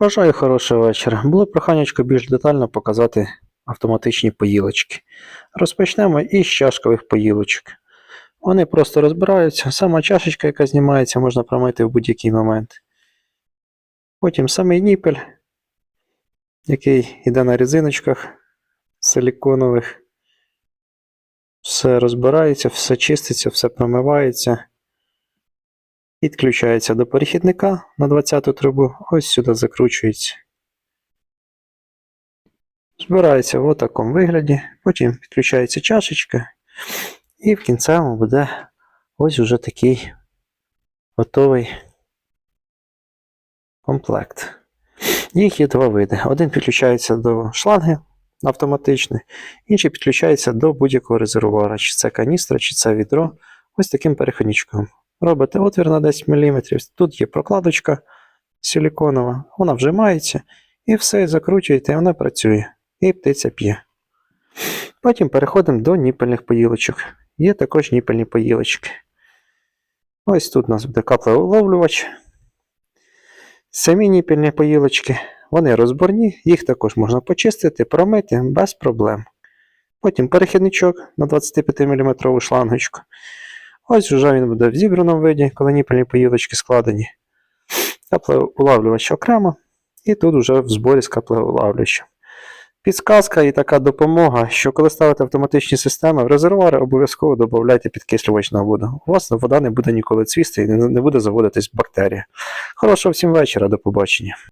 Бажаю хорошого вечора. Було проханячко більш детально показати автоматичні поїлочки. Розпочнемо із чашкових поїлочок. Вони просто розбираються. Сама чашечка, яка знімається, можна промити в будь-який момент. Потім самий ніпель, який йде на резиночках силіконових. Все розбирається, все чиститься, все промивається. Підключається до перехідника на 20-ту трубу, ось сюди закручується. Збирається в такому вигляді, потім підключається чашечка, і в кінцевому буде ось уже такий готовий комплект. Їх є два види. Один підключається до шланги автоматичний, інший підключається до будь-якого резервуара, чи це каністра, чи це відро. Ось таким переходничком. Робите отвір на 10 мм. Тут є прокладочка силіконова, вона вжимається, і все закручуєте, і вона працює. І птиця п'є. Потім переходимо до ніпельних поїлочок. Є також ніпельні поїлочки. Ось тут у нас буде каплеуловлювач. Самі ніпельні поїлочки, вони розборні, їх також можна почистити, промити без проблем. Потім перехідничок на 25 мм шлангочку. Ось вже він буде в зібраному виді, коли ніпельні поїлочки складені. Каплеулавлювач окремо, і тут вже в зборі з каплеулавлювачем. Підсказка і така допомога, що коли ставите автоматичні системи, в резервуари обов'язково додавайте підкислювач на воду. У вас вода не буде ніколи цвісти і не буде заводитись бактерія. Хорошого всім вечора, до побачення.